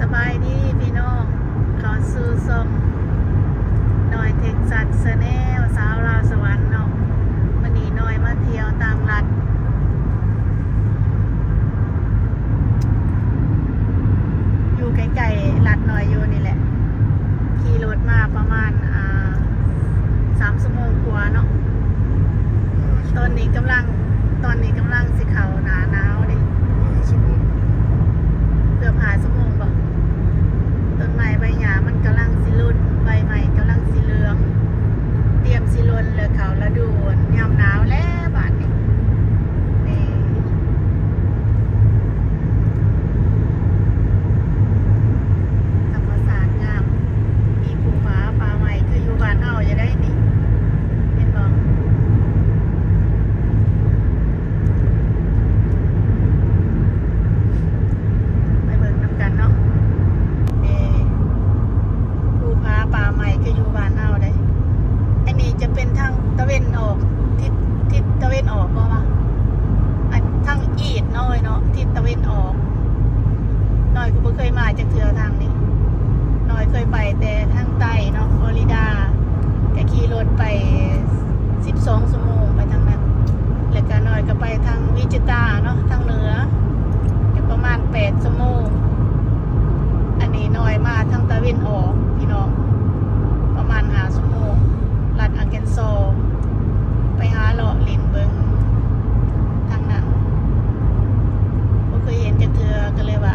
สบายดีพี่น้องขอสู่ทรงน้อยเท็กซัสเนลสาวราวสวรรค์เนาะมันนีน้อยมาเที่ยวต่างรัฐอยู่ไกลๆรัฐน้อยอยู่นี่แหละ ขี่รถมาประมาณอ่าสามชั่โมงกว่าเนาะตอนนี้กำลังตอนนี้กำลังสิเขาหนาหนาว จิตาเนาะทางเหนืออยู่ประมาณแปดชั่วโมงอันนี้น้อยมาทางตะวินออกพี่น้อง ประมาณหาชั่วโมงรัดอังเกนโซ ไปหาเลาะลินเบิงทางนั้นก็เคยเห็นจะเถือกันเลยว่า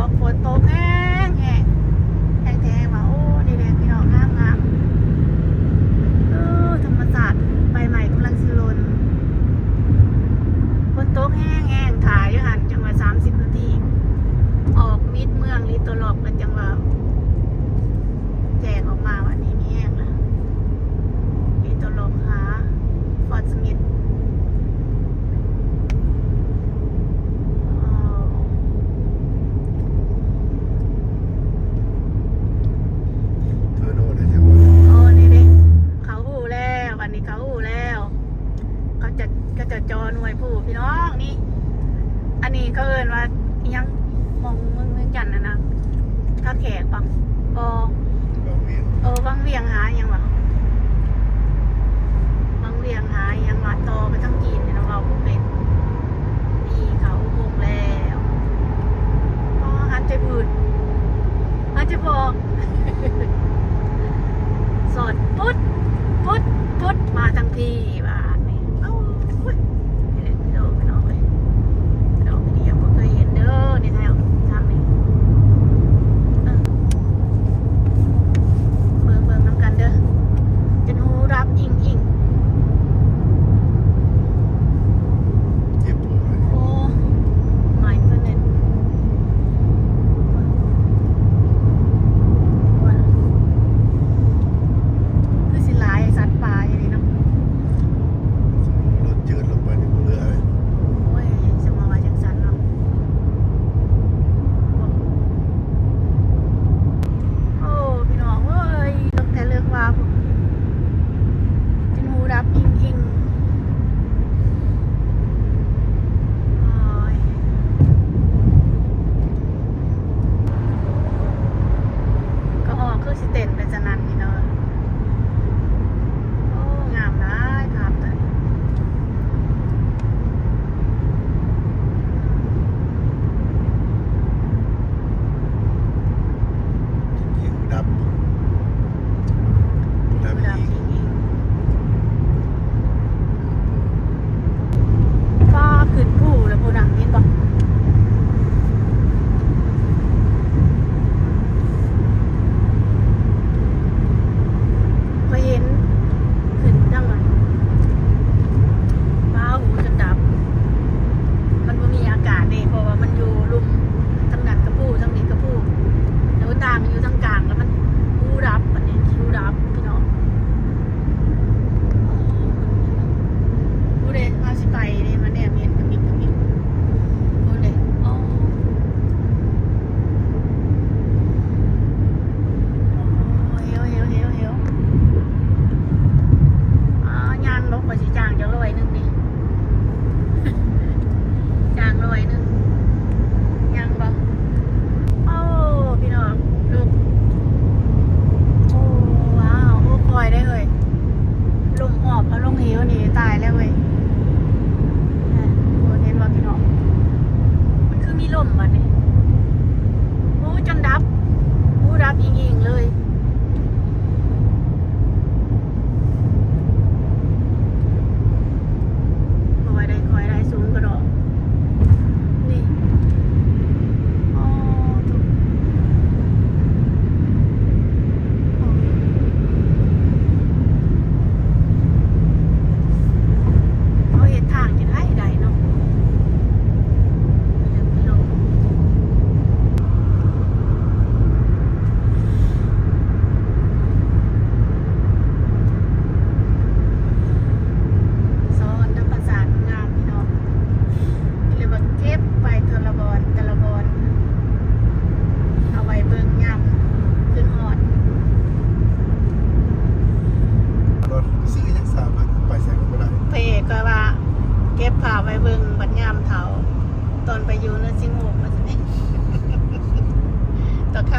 อกฝนตกแห้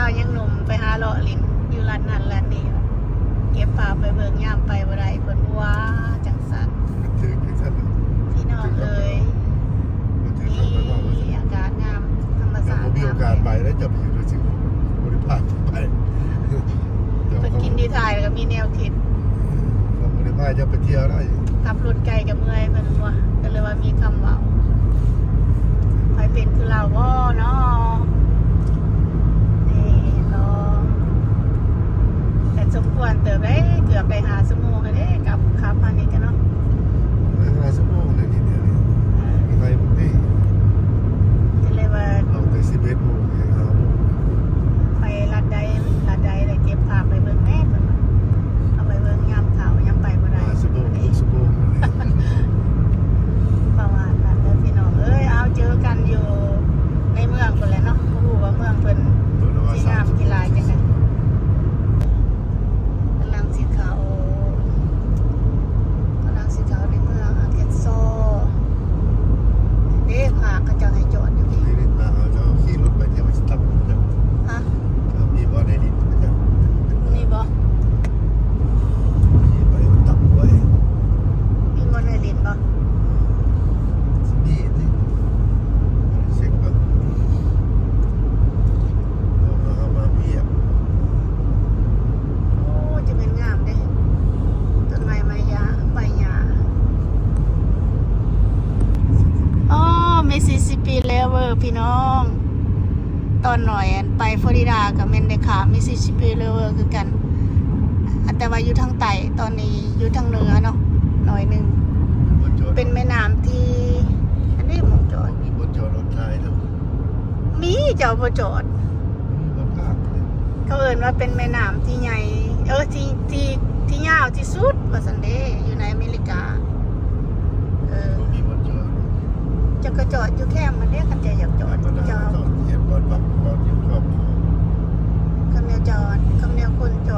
าวยังหนุ่มไปหาเลาะลิ้นอยู่ร้านนั้นร้านนี้ เก็บปลาไปเบิกย่ามไปบ่ได้เพิ่นว่าจังสัตว์พี่น้องเอ้ยนี่อากาศงามธรรมชาติผมีโอกาสไปแล้วจะไปอยู่ด้วยสิบริพาไปเกินดีทายแล้วก็มีแนวคิดบริพาจะไปเที่ยวได้ขับรถไกลกับเมื่อยเพิ่นว่าก็เลยว่ามีคำว่า เวอร์คือกัน แต่ว่าอยู่ทางไตตอนนี้อยู่ทางเหนือเนาะหน่อยนึง เป็นแม่น้ำที่ อันนี้มองจอด มีบนจอดรถไทยแล้วมีจอาพอจอด รถภาเขาเอ่นว่าเป็นแม่น้ำที่ใหญ่ เออที่ที่ที่ยาวที่สุดว่าสันเดย์อยู่ในอเมริกา เออจะกระจอดอยู่แค่มันเรียกกันจะอยากจอดจอด เหยียบบนบักบน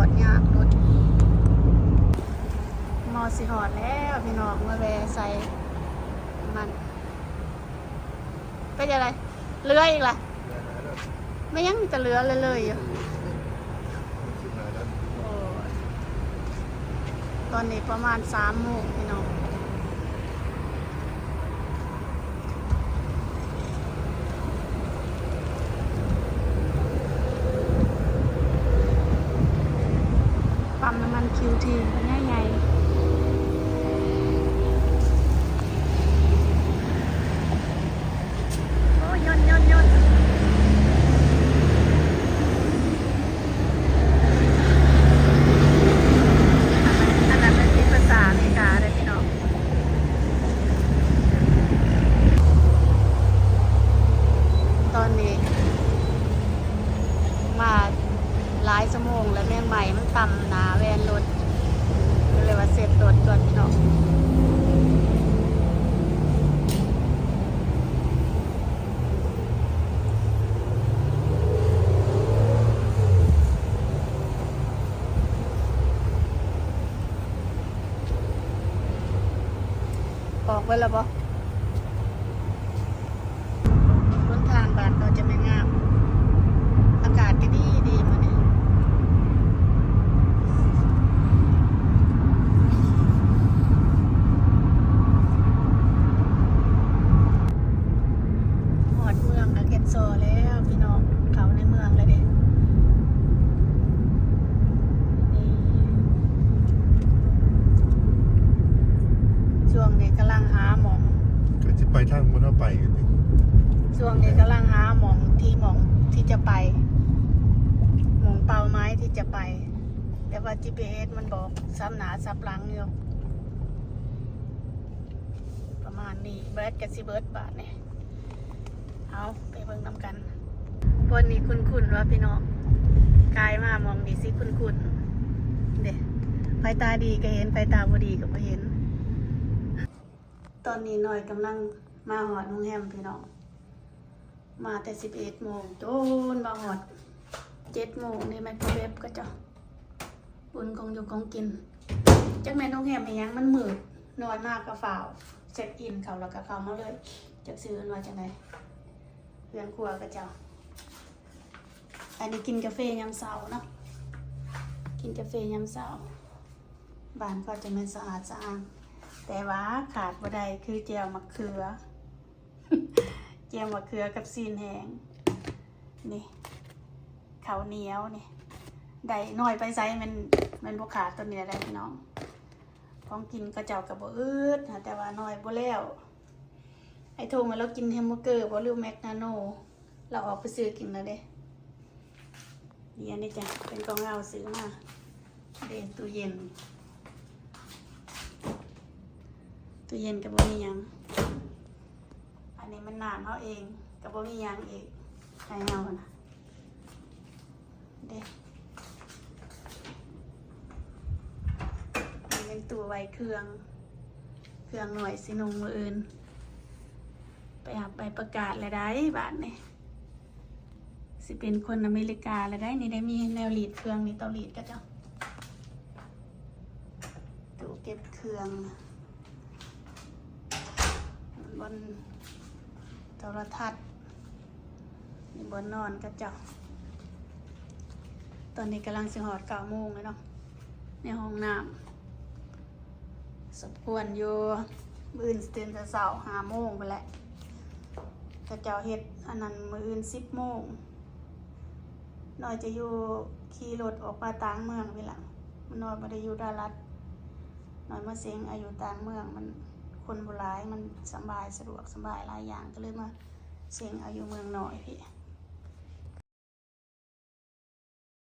อดยากรถมอสิหอดแล้วพี่น้องมาแวใส่มันเป็นอะไรเรืออีกล่ะไม่ยังมีแต่เรือเลยๆอยู่ตอนนี้ประมาณสามโมงพี่น้อง น้ำมันคิวทีง่ายใหญ่โอ้ยยนต์ยนต์ยนต์อันนั้นเป็นที่ภาษาอเมริกาเลยพี่น้อง ตอนนี้ มาหลายชั่วโมงแล้วแม่งใหม่มันต่ำหนาแวนรถก็เลยว่าเสร็จรถก่อนพี่น้อง ออกไว้แล้วบ่นทางบ้านเราจะไม่งาม อากาศก็ดีดีมาเนี่ยหอดเมืองกับเก็ตโซแล้วพี่น้องเขาในเมืองเลยเด็นี่ช่วงนี้กำลังหาหมอง ก็จะไปทางบนเอา ไปกันดิช่วงนี้กำลังหาหมองที่หมองที่จะไปหมองเป้าไม้ที่จะไป แต่ว่า GPS มันบอกซ้ำหนาซับหลังอยู่ประมาณนี้เบิร์ดกับซิเบิร์ดบาทเนี่ยเอาไปเบิ่งนำกันวันนี้คุณคุณว่าพี่น้องกายมามองดีสิคุณคุณเด็ไฟตาดีก็เห็นไฟตาบ่ดีก็บ่เห็น ตอนนี้หน่อยกำลัง มาหอดโรงแรมพี่น้อง มาแต่สิบเอ็ดโมงจนมาหอดเจ็ดโมงในี่ไมโครเวฟก็จะบุญของอยู่ของกินจักแม่นโรงแรมไอ้ยังมันมืดนอนมากก็ฝ่าเช็คอินเขาแล้วก็เขามาเลยจักซื้ออนว่าจังไดเพื่อนครัวก็จ้าอันนี้กินกาแฟยามเช้าเนาะกินกาแฟยามเช้าบ้านก็จะเป็นสะอาดสะอาดแต่ว่าขาดบ่ได้คือเจียวมะเขือ เจียวมะเขือกับซีนแหงนี่ข้าวเหนียวนี่ได้น้อยไปไซมันมันบกขาดตัวนี้ได้พี่น้องของกินกระเจ้ากับบอืดแต่ว่าน้อยบ่แล้ว ไอ้โทงมาเรากินแฮมเบอร์เกอร์บ่หรือแมคนาโน เราออกไปซื้อกินแล้วเด้นี่อันนี้จ้ะเป็นกองเอาซื้อมาเด้ตู้เย็นตู้เย็นกับบ่มียัง นนี้มันนานเขาเองกับบ่มียังอีกให้เฮานะเด้นี่เป็นตัวไวเครื่อง เครื่องหน่วยสินงมืออื่น ไปหาใบประกาศแล้วได้บาทนี่สิเป็นคนอเมริกาแล้วได้นี่ได้มีแนวหลีดเครื่องนี่เตาหลีดก็เจ้าตู้เก็บเครื่องบน โทรทัศน์มีบนนอนก็เจ้า ตอนนี้กำลังสิหอดเก้าโมงเลยเนาะในห้องน้ำสมควรอยู่มืออื่นสเตนจะเสาหาโมงไปแหละก็เจ้าเฮ็ดอันนั้นมืออื่นสิบโมงน้อยจะอยู่ขี่รถออกมาต่างเมืองไปหละมันน้อยไม่ได้อยู่ดารัดน้อยมาเซ็งอายุต่างเมืองมัน คนโบราณมันสบายสะดวกสบายหลายอย่างก็เลยมาเสียงอายุเมืองหน่อยพี่